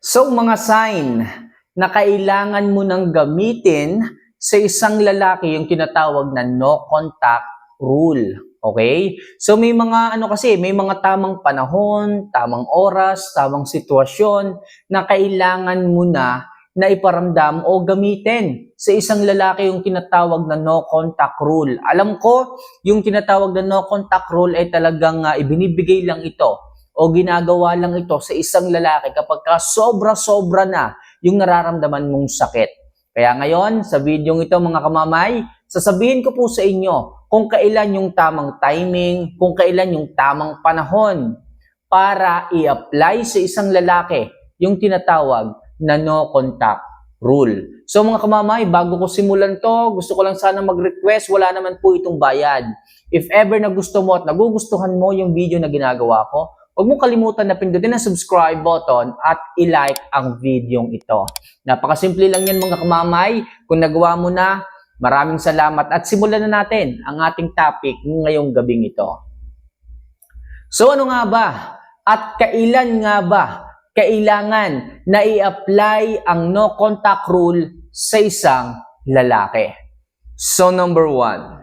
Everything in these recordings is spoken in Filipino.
So mga sign na kailangan mo nang gamitin sa isang lalaki yung tinatawag na no contact rule. Okay? So may mga ano kasi, may mga tamang panahon, tamang oras, tamang sitwasyon na kailangan mo na na iparamdam o gamitin sa isang lalaki yung tinatawag na no contact rule. Alam ko, yung tinatawag na no contact rule ay talagang ah, ibinibigay lang ito o ginagawa lang ito sa isang lalaki kapag ka sobra-sobra na yung nararamdaman mong sakit. Kaya ngayon, sa video ito mga kamamay, sasabihin ko po sa inyo kung kailan yung tamang timing, kung kailan yung tamang panahon para i-apply sa isang lalaki yung tinatawag na no contact rule. So mga kamamay, bago ko simulan to, gusto ko lang sana mag-request, wala naman po itong bayad. If ever na gusto mo at nagugustuhan mo yung video na ginagawa ko, huwag mo kalimutan na pindutin ang subscribe button at i-like ang video ito. Napakasimple lang yan mga kamamay. Kung nagawa mo na, maraming salamat at simulan na natin ang ating topic ngayong gabing ito. So ano nga ba? At kailan nga ba kailangan na i-apply ang no contact rule sa isang lalaki? So number one,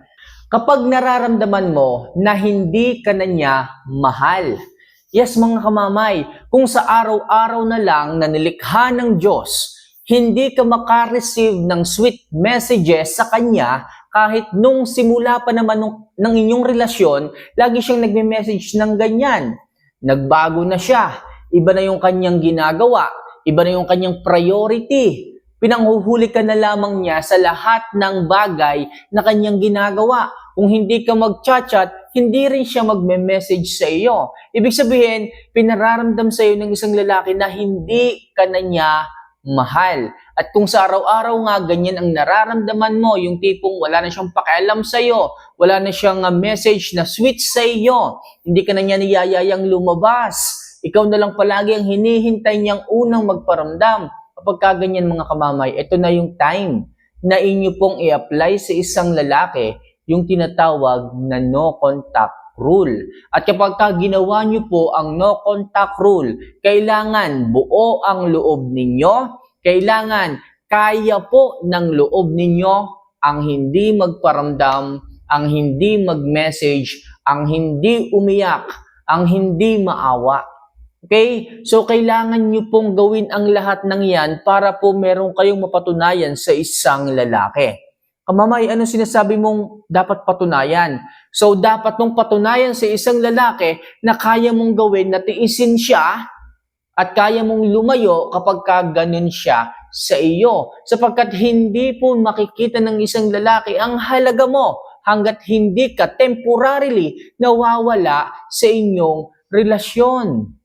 kapag nararamdaman mo na hindi ka na niya mahal. Yes mga kamamay, kung sa araw-araw na lang na nilikha ng Diyos, hindi ka makareceive ng sweet messages sa Kanya kahit nung simula pa naman nung, ng inyong relasyon, lagi siyang nagme-message ng ganyan. Nagbago na siya, iba na yung kanyang ginagawa, iba na yung kanyang priority. Pinanghuhuli ka na lamang niya sa lahat ng bagay na kanyang ginagawa. Kung hindi ka mag-chat-chat, hindi rin siya magme-message sa iyo. Ibig sabihin, pinararamdam sa iyo ng isang lalaki na hindi ka na niya mahal. At kung sa araw-araw nga ganyan ang nararamdaman mo, yung tipong wala na siyang pakialam sa iyo, wala na siyang uh, message na sweet sa iyo, hindi ka na niya niyayayang lumabas, ikaw na lang palagi ang hinihintay niyang unang magparamdam. Kapag kaganyan mga kamamay, ito na yung time na inyo pong i-apply sa isang lalaki yung tinatawag na no contact rule. At kapag ka ginawa niyo po ang no contact rule, kailangan buo ang loob ninyo, kailangan kaya po ng loob ninyo ang hindi magparamdam, ang hindi mag-message, ang hindi umiyak, ang hindi maawa. Okay? So, kailangan nyo pong gawin ang lahat ng yan para po meron kayong mapatunayan sa isang lalaki. Kamamay, ano sinasabi mong dapat patunayan? So, dapat mong patunayan sa isang lalaki na kaya mong gawin na tiisin siya at kaya mong lumayo kapag ka ganun siya sa iyo. Sapagkat hindi po makikita ng isang lalaki ang halaga mo hanggat hindi ka temporarily nawawala sa inyong relasyon.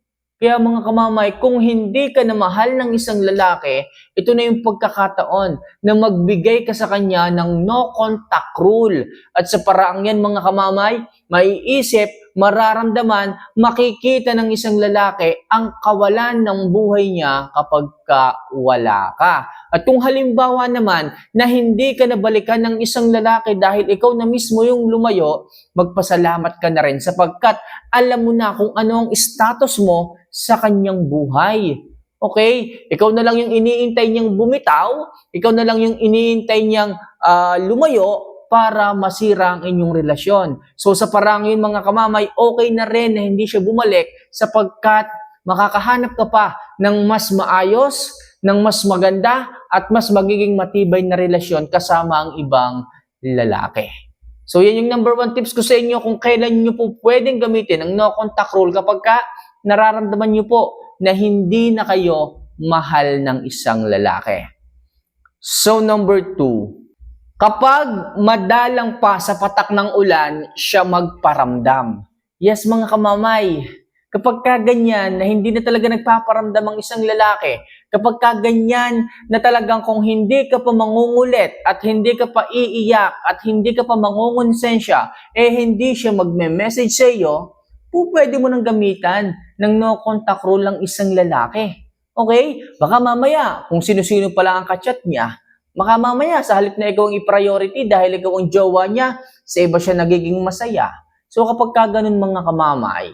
Kaya mga kamamay, kung hindi ka na mahal ng isang lalaki, ito na yung pagkakataon na magbigay ka sa kanya ng no contact rule. At sa paraang yan mga kamamay, maiisip, mararamdaman, makikita ng isang lalaki ang kawalan ng buhay niya kapag ka wala ka. At kung halimbawa naman na hindi ka nabalikan ng isang lalaki dahil ikaw na mismo yung lumayo, magpasalamat ka na rin sapagkat alam mo na kung ano ang status mo sa kanyang buhay. Okay? Ikaw na lang yung iniintay niyang bumitaw, ikaw na lang yung iniintay niyang ah, lumayo para masira ang inyong relasyon. So sa parang yun mga kamamay, okay na rin na hindi siya bumalik sapagkat makakahanap ka pa ng mas maayos, ng mas maganda, at mas magiging matibay na relasyon kasama ang ibang lalaki. So yan yung number one tips ko sa inyo kung kailan nyo po pwedeng gamitin ang no contact rule kapag ka nararamdaman nyo po na hindi na kayo mahal ng isang lalaki. So number two, kapag madalang pa sa patak ng ulan, siya magparamdam. Yes mga kamamay, kapag ka ganyan na hindi na talaga nagpaparamdam ang isang lalaki, kapag ka ganyan na talagang kung hindi ka pa mangungulit at hindi ka pa iiyak at hindi ka pa mangungonsensya, eh hindi siya magme-message sa iyo, po pwede mo nang gamitan ng no contact rule ng isang lalaki. Okay? Baka mamaya, kung sino-sino pa lang ang kachat niya, baka mamaya sa halip na ikaw ang i-priority dahil ikaw ang jowa niya, sa iba siya nagiging masaya. So kapag ka mga kamamay,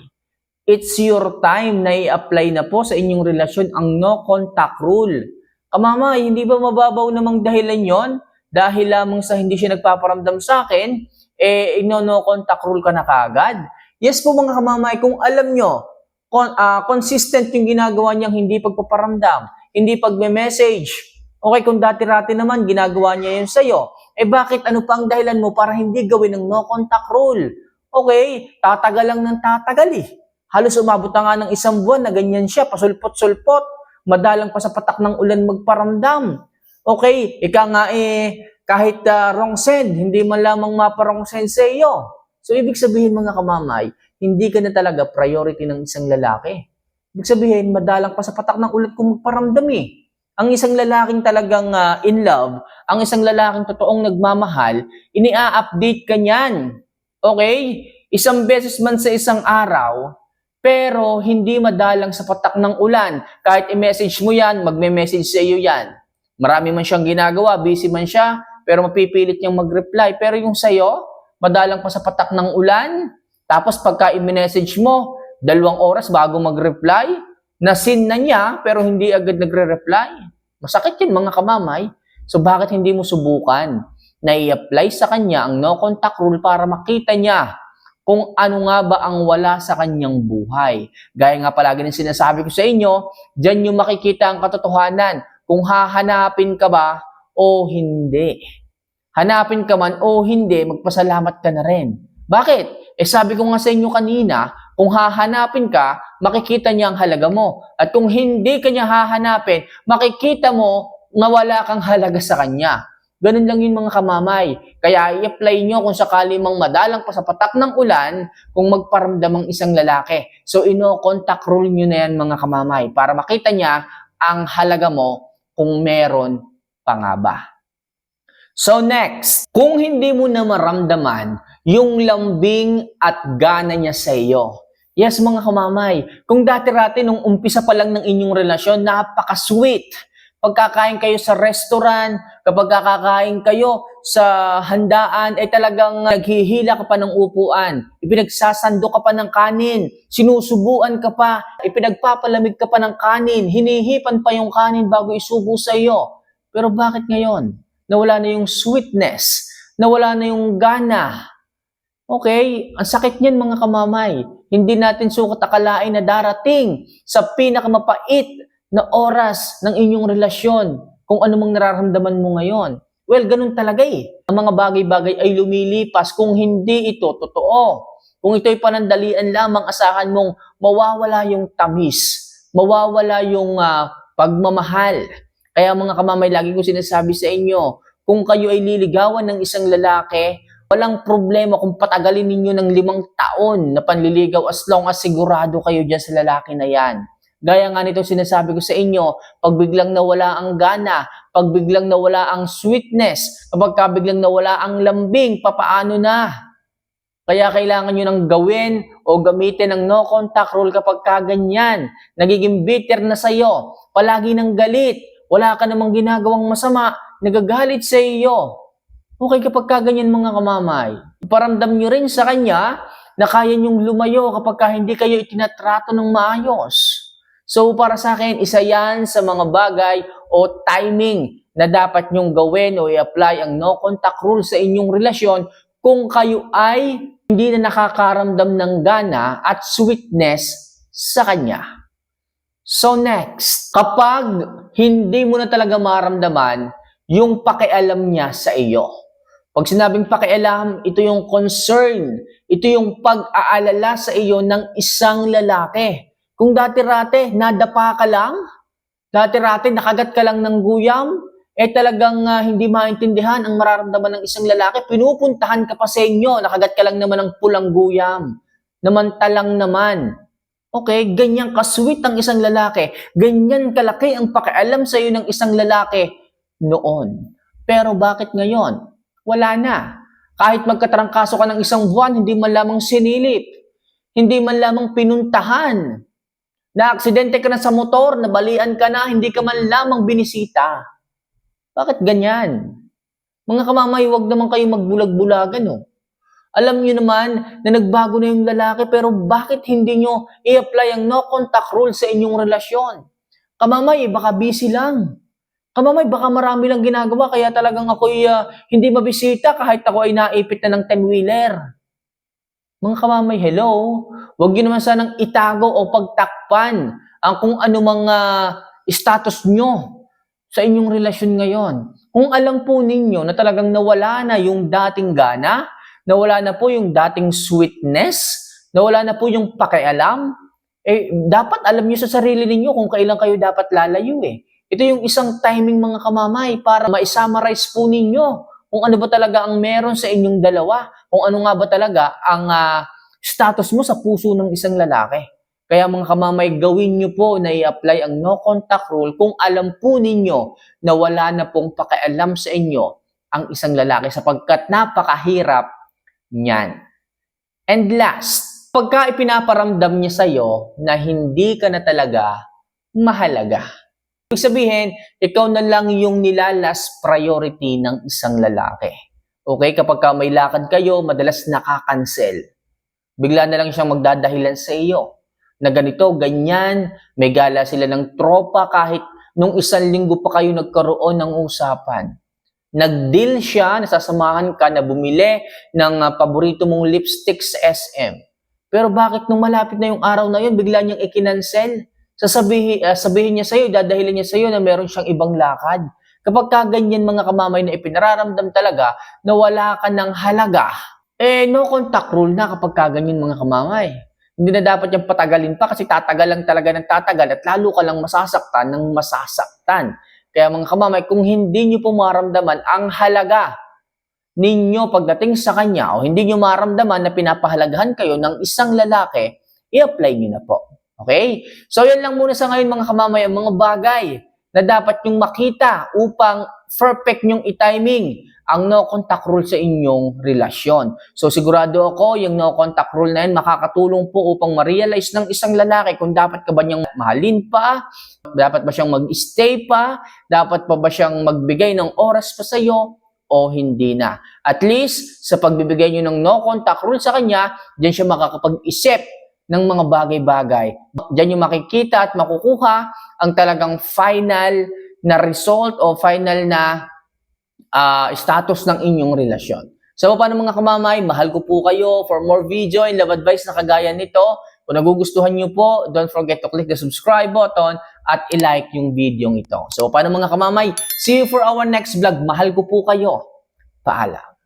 it's your time na i-apply na po sa inyong relasyon ang no contact rule. Kamamay, hindi ba mababaw namang dahilan yon? Dahil lamang sa hindi siya nagpaparamdam sa akin, eh, no, no contact rule ka na kagad. Yes po mga kamamay, kung alam nyo, con- ah, consistent yung ginagawa niyang hindi pagpaparamdam, hindi pagme-message. Okay, kung dati-rati naman ginagawa niya yun sa'yo, eh bakit ano pa dahilan mo para hindi gawin ng no contact rule? Okay, tatagal lang ng tatagal eh. Halos umabot na nga ng isang buwan na ganyan siya, pasulpot-sulpot, madalang pa sa patak ng ulan magparamdam. Okay, ika nga eh, kahit ah, wrong send, hindi man lamang mapa-wrong send sa iyo. So, ibig sabihin mga kamamay, hindi ka na talaga priority ng isang lalaki. Ibig sabihin, madalang pa sa patak ng ulan kung magparamdam eh. Ang isang lalaking talagang ah, in love, ang isang lalaking totoong nagmamahal, ini-update ka niyan. Okay? Isang beses man sa isang araw, pero hindi madalang sa patak ng ulan. Kahit i-message mo yan, magme-message sa iyo yan. Marami man siyang ginagawa, busy man siya, pero mapipilit niyang mag-reply. Pero yung sa'yo, madalang pa sa patak ng ulan, tapos pagka i-message mo, dalawang oras bago mag-reply, nasin na niya, pero hindi agad nagre-reply. Masakit yun mga kamamay. So bakit hindi mo subukan na i-apply sa kanya ang no contact rule para makita niya kung ano nga ba ang wala sa kanyang buhay. Gaya nga palagi ng sinasabi ko sa inyo, dyan yung makikita ang katotohanan kung hahanapin ka ba o hindi. Hanapin ka man o hindi, magpasalamat ka na rin. Bakit? Eh sabi ko nga sa inyo kanina, kung hahanapin ka, makikita niya ang halaga mo. At kung hindi ka niya hahanapin, makikita mo na wala kang halaga sa kanya. Ganun lang yun mga kamamay. Kaya i-apply nyo kung sakali mang madalang pa sa patak ng ulan kung magparamdam ang isang lalaki. So ino-contact rule nyo na yan mga kamamay para makita niya ang halaga mo kung meron pa nga ba. So next, kung hindi mo na maramdaman yung lambing at gana niya sa iyo. Yes mga kamamay, kung dati-rati nung umpisa pa lang ng inyong relasyon, napaka-sweet. Pagkakain kayo sa restaurant, kapag kakakain kayo sa handaan, ay talagang naghihila ka pa ng upuan. Ipinagsasando ka pa ng kanin, sinusubuan ka pa, ipinagpapalamig ka pa ng kanin, hinihipan pa yung kanin bago isubo sa iyo. Pero bakit ngayon? Nawala na yung sweetness, nawala na yung gana. Okay, ang sakit niyan mga kamamay. Hindi natin sukat akalain na darating sa pinakamapait na oras ng inyong relasyon kung ano mang nararamdaman mo ngayon. Well, ganun talaga eh. Ang mga bagay-bagay ay lumilipas kung hindi ito totoo. Kung ito'y panandalian lamang, asahan mong mawawala yung tamis, mawawala yung ah, pagmamahal. Kaya mga kamamay, lagi ko sinasabi sa inyo, kung kayo ay liligawan ng isang lalaki, walang problema kung patagalin ninyo ng limang taon na panliligaw as long as sigurado kayo dyan sa lalaki na yan. Gaya nga nito sinasabi ko sa inyo, pag biglang nawala ang gana, pag biglang nawala ang sweetness, kapag ka biglang nawala ang lambing, papaano na? Kaya kailangan nyo nang gawin o gamitin ang no contact rule kapag kaganyan. Nagiging bitter na sa'yo, palagi ng galit, wala ka namang ginagawang masama, nagagalit sa iyo. Okay kapag kaganyan mga kamamay, iparamdam nyo rin sa kanya na kaya nyong lumayo kapag ka hindi kayo itinatrato ng maayos. So para sa akin, isa yan sa mga bagay o timing na dapat nyong gawin o i-apply ang no contact rule sa inyong relasyon kung kayo ay hindi na nakakaramdam ng gana at sweetness sa kanya. So next, kapag hindi mo na talaga maramdaman yung pakialam niya sa iyo. Pag sinabing pakialam, ito yung concern, ito yung pag-aalala sa iyo ng isang lalaki. Kung dati-rate, nadapa ka lang, dati-rate, nakagat ka lang ng guyam, eh talagang ah, hindi maintindihan ang mararamdaman ng isang lalaki, pinupuntahan ka pa sa inyo, nakagat ka lang naman ng pulang guyam, namantalang naman. Okay, ganyan kasweet ang isang lalaki, ganyan kalaki ang pakialam sa iyo ng isang lalaki noon. Pero bakit ngayon? Wala na. Kahit magkatrangkaso ka ng isang buwan, hindi man lamang sinilip. Hindi man lamang pinuntahan. Na-aksidente ka na sa motor, nabalian ka na, hindi ka man lamang binisita. Bakit ganyan? Mga kamamay, huwag naman kayo magbulag-bulagan, oh. Alam niyo naman na nagbago na yung lalaki pero bakit hindi nyo i-apply ang no contact rule sa inyong relasyon? Kamamay, baka busy lang. Kamamay, baka marami lang ginagawa kaya talagang ako'y ah, hindi mabisita kahit ako ay naipit na ng 10-wheeler. Mga kamamay, hello? Huwag niyo naman sanang itago o pagtakpan ang kung ano mga status nyo sa inyong relasyon ngayon. Kung alam po ninyo na talagang nawala na yung dating gana, nawala na po yung dating sweetness, nawala na po yung pakialam, eh, dapat alam niyo sa sarili ninyo kung kailan kayo dapat lalayo eh. Ito yung isang timing mga kamamay para ma-summarize po ninyo kung ano ba talaga ang meron sa inyong dalawa, kung ano nga ba talaga ang ah, status mo sa puso ng isang lalaki. Kaya mga kamamay, gawin nyo po na i-apply ang no contact rule kung alam po ninyo na wala na pong pakialam sa inyo ang isang lalaki sapagkat napakahirap niyan. And last, pagka ipinaparamdam niya sa'yo na hindi ka na talaga mahalaga. Ibig sabihin, ikaw na lang yung nilalas priority ng isang lalaki. Okay? Kapag ka may lakad kayo, madalas nakakancel. Bigla na lang siyang magdadahilan sa iyo na ganito, ganyan, may gala sila ng tropa kahit nung isang linggo pa kayo nagkaroon ng usapan. Nag-deal siya, nasasamahan ka na bumili ng ah, paborito mong lipstick sa SM. Pero bakit nung malapit na yung araw na yun, bigla niyang ikinansel? Sasabihin, ah, sabihin niya sa'yo, dadahilan niya sa'yo na meron siyang ibang lakad. Kapag ka ganyan mga kamamay na ipinararamdam talaga na wala ka ng halaga, eh no contact rule na kapag ka ganyan mga kamamay. Hindi na dapat yung patagalin pa kasi tatagal lang talaga ng tatagal at lalo ka lang masasaktan ng masasaktan. Kaya mga kamamay, kung hindi nyo po maramdaman ang halaga ninyo pagdating sa kanya o hindi nyo maramdaman na pinapahalagahan kayo ng isang lalaki, i-apply nyo na po. Okay? So yan lang muna sa ngayon mga kamamay, ang mga bagay na dapat nyong makita upang perfect nyong i-timing ang no contact rule sa inyong relasyon. So sigurado ako yung no contact rule na yun makakatulong po upang ma-realize ng isang lalaki kung dapat ka ba niyang mahalin pa, dapat ba siyang mag-stay pa, dapat pa ba siyang magbigay ng oras pa sa'yo o hindi na. At least sa pagbibigay niyo ng no contact rule sa kanya, diyan siya makakapag-isip ng mga bagay-bagay. Diyan yung makikita at makukuha ang talagang final na result o final na ah, status ng inyong relasyon. So paano mga kamamay, mahal ko po kayo. For more video and love advice na kagaya nito, kung nagugustuhan nyo po, don't forget to click the subscribe button at i-like yung video ito. So paano mga kamamay, see you for our next vlog. Mahal ko po kayo. Paalam.